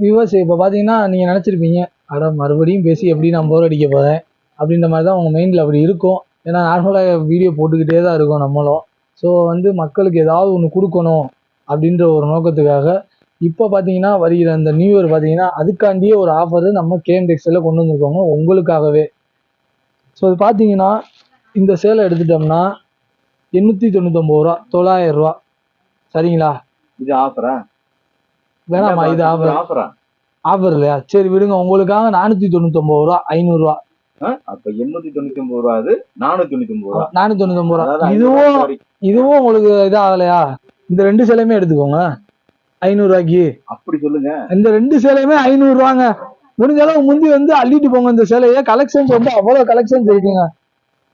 Viewers இப்போ பார்த்தீங்கன்னா நீங்கள் நினச்சிருப்பீங்க அட மறுபடியும் பேசி எப்படி நான் போர் அடிக்க போகிறேன் அப்படின்ற மாதிரி தான் உங்கள் மைண்டில் அப்படி இருக்கும். ஏன்னா நார்மலாக வீடியோ போட்டுக்கிட்டே தான் இருக்கும் நம்மளும். ஸோ வந்து மக்களுக்கு ஏதாவது ஒன்று கொடுக்கணும் அப்படின்ற ஒரு நோக்கத்துக்காக இப்போ பார்த்தீங்கன்னா வருகிற அந்த நியூ இயர் பார்த்தீங்கன்னா அதுக்காண்டியே ஒரு ஆஃபர் நம்ம கேஎம் டெக்ஸ்டைலில் கொண்டு வந்திருக்கோங்க உங்களுக்காகவே. ஸோ அது பார்த்தீங்கன்னா இந்த சேலை எடுத்துட்டோம்னா எண்ணூற்றி தொண்ணூத்தொம்பது ரூபா தொள்ளாயிரம் ரூபா. சரிங்களா? இது ஆஃபரா வேணாமா இது ஆஃபர் ஆஃபரா ஆஃபர் இல்லையா? சரி விடுங்க. உங்களுக்காக நானூற்றி தொண்ணூத்தொம்பது ரூபா ஐநூறுரூவா அப்ப எண்ணூத்தி தொண்ணூத்தி ஒன்பது ரூபா அது? நானூத்தி தொண்ணூத்தி ஒன்பது ரூபா ரூபா. அதாவது இதுவும் ஐநூறு ரூபா வரைக்கும். இதுவும் உங்களுக்கு இது ஆகலையா இந்த ரெண்டு சேலையுமே எடுத்துக்கோங்க. ஐநூறுரூவாய்க்கு அப்படி சொல்லுங்க. இந்த ரெண்டு சேலையுமே ஐநூறுரூவாங்க முடிஞ்ச அளவு முந்தி வந்து அள்ளிட்டு போங்க இந்த சேலையை. கலெக்ஷன்ஸ் வந்து அவ்வளோ கலெக்ஷன்ஸ் இருக்குங்க.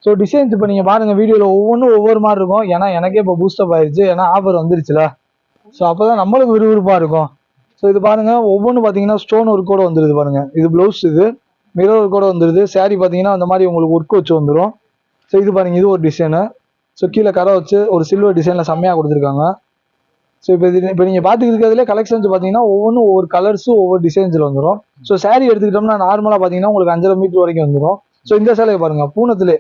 ஸோ டிசைன்ஸ் இப்போ நீங்கள் பாருங்க வீடியோவில் ஒவ்வொன்றும் ஒவ்வொரு மாதிரி இருக்கும். ஏன்னா எனக்கே இப்போ பூஸ்டப் ஆயிடுச்சு ஏன்னா ஆஃபர் வந்துருச்சுல. ஸோ அப்போ தான் நம்மளுக்கு விறுவிறுப்பாக இருக்கும். ஸோ இது பாருங்க ஒவ்வொன்றும் பார்த்தீங்கன்னா ஸ்டோன் ஒர்க் கூட வந்துருது பாருங்க. இது ப்ளவுஸ் இது மிரர் ஒர்க் கூட வந்துருது. Saree பார்த்தீங்கன்னா அந்த மாதிரி உங்களுக்கு ஒர்க் வச்சு வந்துடும் ஸோ இது பாருங்க இது ஒரு டிசைனு ஸோ கீழே கரை வச்சு ஒரு சில்வர் டிசைனில் செம்மையாக கொடுத்துருக்காங்க. ஸோ இப்போ இது இப்போ நீங்கள் பார்த்துட்டு கலெக்ஷன்ஸ் பார்த்தீங்கன்னா ஒவ்வொன்றும் ஒவ்வொரு கலர்ஸும் ஒவ்வொரு டிசைன்ஸில் வந்துடும் ஸோ saree எடுத்துக்கிட்டோம்னா நார்மலாக பார்த்தீங்கன்னா உங்களுக்கு அஞ்சரை மீட்டர் வரைக்கும் வந்துடும் ஸோ இந்த சேலையை பாருங்கள் பூனத்திலே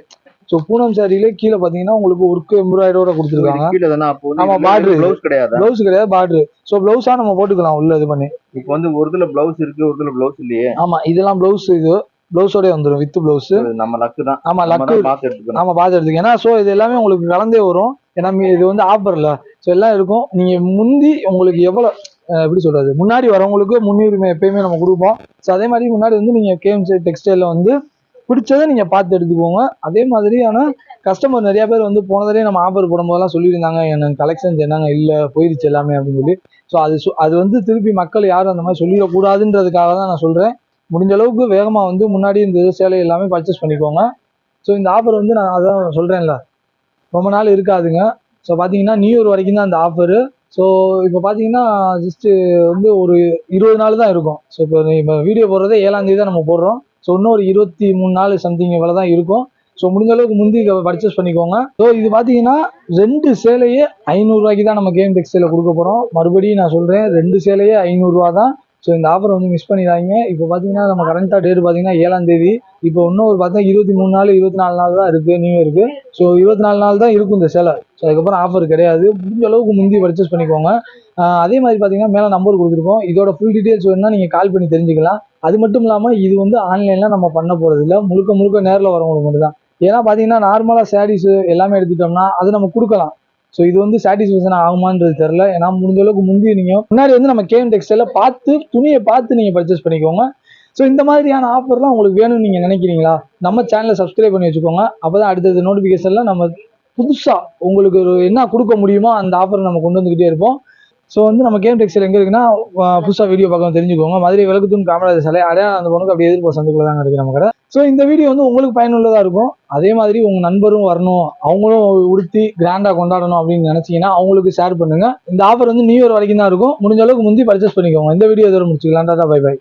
ஸோ பூனம் சாரியிலே கீழே பார்த்தீங்கன்னா உங்களுக்கு ஒர்க் எம்ப்ராய்டரோட கொடுத்துருக்காங்க. கீழே தானே அப்போ ஆமா, வந்து border. பிளவுஸ் கிடையாது? ப்ளவுஸ் கிடையாது பார்டர் ஸோ ப்ளவுஸாக நம்ம போட்டுக்கலாம் உள்ள இது பண்ணி. இப்போ வந்து ஒரு இதுல பிளவுஸ் இருக்கு ஒரு இதுல பிளவுஸ் இல்லையே. ஆமாம் இதெல்லாம் ப்ளவுஸ் இது ப்ளவுஸோடய வந்துடும் வித் ப்ளவுஸ் நம்ம லக்கு தான். ஆமாம் நம்ம லக்கு தான் பார்த்து எடுத்துக்கணும். ஆமா பார்த்து எடுத்துக்க ஏன்னா ஸோ இது எல்லாமே உங்களுக்கு கலந்தே வரும். ஏன்னா இது வந்து ஆஃபர்ல ஸோ எல்லாம் இருக்கும். நீங்க முந்தி உங்களுக்கு எவ்வளோ எப்படி சொல்றது? முன்னாடி வரவங்களுக்கு முன்னுரிமை எப்பயுமே நம்ம கொடுப்போம். ஸோ அதே மாதிரி முன்னாடி வந்து நீங்க கேஎம்சி டெக்ஸ்டைல வந்து பிடிச்சதை நீங்கள் பார்த்து எடுத்துக்கோங்க. அதே மாதிரியான கஸ்டமர் நிறைய பேர் வந்து போனதே நம்ம ஆஃபர் போடும்போதெல்லாம் சொல்லியிருந்தாங்க எனக்கு கலெக்ஷன்ஸ் என்னங்க இல்லை போயிருச்சு எல்லாமே அப்படின்னு சொல்லி. ஸோ அது அது வந்து திருப்பி மக்கள் யாரும் அந்த மாதிரி சொல்லிடக்கூடாதுன்றதுக்காக தான் நான் சொல்கிறேன் முடிஞ்ச அளவுக்கு வேகமாக வந்து முன்னாடி இந்த சேலை எல்லாமே பர்ச்சேஸ் பண்ணிக்கோங்க. ஸோ இந்த ஆஃபர் வந்து நான் அதான் சொல்கிறேன்ல ரொம்ப நாள் இருக்காதுங்க. ஸோ பார்த்தீங்கன்னா நியூ இயர் வரைக்கும் தான் அந்த ஆஃபரு ஸோ இப்போ பார்த்தீங்கன்னா ஜஸ்ட்டு வந்து ஒரு இருபது நாள் தான் இருக்கும். ஸோ இப்போ இப்போ வீடியோ போடுறதே ஏழாந்தேதி தான் நம்ம போடுறோம். ஸோ இன்னும் ஒரு இருபத்தி மூணு நாள் சம்திங் இவ்வளோ தான் இருக்கும். ஸோ முடிஞ்ச அளவுக்கு முந்தி பர்ச்சேஸ் பண்ணிக்கோங்க. ஸோ இது பார்த்தீங்கன்னா ரெண்டு சேலையே ஐநூறுரூவாய்க்கு தான் நம்ம கேம் டெக்ஸ்டைலில் கொடுக்க போகிறோம் மறுபடியும் நான் சொல்கிறேன் ரெண்டு சேலையே ஐநூறுரூவா தான் ஸோ இந்த ஆஃபர் வந்து மிஸ் பண்ணிடாங்க இப்போ பார்த்தீங்கன்னா நம்ம கரண்ட்டாக டேட் பார்த்தீங்கன்னா ஏழாம் தேதி. இப்போ இன்னும் ஒரு பார்த்தா இருபத்தி மூணு நாள் இருபத்தி நாலு நாள் தான் இருக்குது நியூ இயருக்கு ஸோ இருபத்தி நாலு நாள் தான் இருக்கும் இந்த சேலை ஸோ அதுக்கப்புறம் ஆஃபர் கிடையாது. முடிஞ்ச அளவுக்கு முந்தி பர்ச்சேஸ் பண்ணிக்கோங்க. அதே மாதிரி பார்த்தீங்கன்னா மேலே நம்பர் கொடுத்துருக்கோம். இதோட ஃபுல் டீட்டெயில்ஸ் வேணால் நீங்கள் கால் பண்ணி தெரிஞ்சுக்கலாம். அது மட்டும் இல்லாமல் இது வந்து ஆன்லைனில் நம்ம பண்ண போகிறது இல்லை. முழுக்க முழுக்க நேரில் வரவங்களுக்கு மட்டும் தான் ஏன்னா பார்த்தீங்கன்னா நார்மலாக சாரீஸு எல்லாமே எடுத்துட்டோம்னா அது நம்ம கொடுக்கலாம். ஸோ இது வந்து சாட்டிஸ்ஃபேக்ஷன் ஆகுமான்றது தெரில ஏன்னா முடிஞ்ச அளவுக்கு முந்தி நீங்கள் முன்னாடி வந்து நம்ம கேம் டெக்ஸ்டைலில் பார்த்து துணியை பார்த்து நீங்கள் பர்ச்சேஸ் பண்ணிக்கோங்க. ஸோ இந்த மாதிரியான ஆஃபர்லாம் உங்களுக்கு வேணும்னு நீங்கள் நினைக்கிறீங்களா? நம்ம சேனலை சப்ஸ்கிரைப் பண்ணி வச்சுக்கோங்க. அப்போ தான் அடுத்தது நோட்டிஃபிகேஷனில் நம்ம புதுசாக உங்களுக்கு ஒரு என்ன கொடுக்க முடியுமோ அந்த ஆஃபர் நம்ம கொண்டு வந்துக்கிட்டே இருப்போம். ஸோ வந்து நம்ம கேம் டெக்ஸ்டைல் எங்கே இருக்குன்னா புதுசாக வீடியோ பார்க்க தெரிஞ்சுக்கோங்க. மதுரை விளக்குத்தூன் காமராஜர் சிலை அடையா அந்த பொண்ணுக்கு அப்படி எதிர்ப்பு சந்துக்குள்ள தாங்க இருக்குது நம்ம கடை. ஸோ இந்த வீடியோ வந்து உங்களுக்கு பயனுள்ளதாக இருக்கும். அதே மாதிரி உங்கள் நண்பரும் வரணும் அவங்களும் உடுத்தி கிராண்டாக கொண்டாடணும் அப்படின்னு நினச்சிங்கன்னா அவங்களுக்கு ஷேர் பண்ணுங்கள் இந்த ஆஃபர் வந்து நியூ இயர் வரைக்கும் தான் இருக்கும். முடிஞ்ச அளவுக்கு முந்தி பர்ச்சேஸ் பண்ணிக்கோங்க. இந்த வீடியோ இதோட முடிச்சுக்கலாம். Tata bye by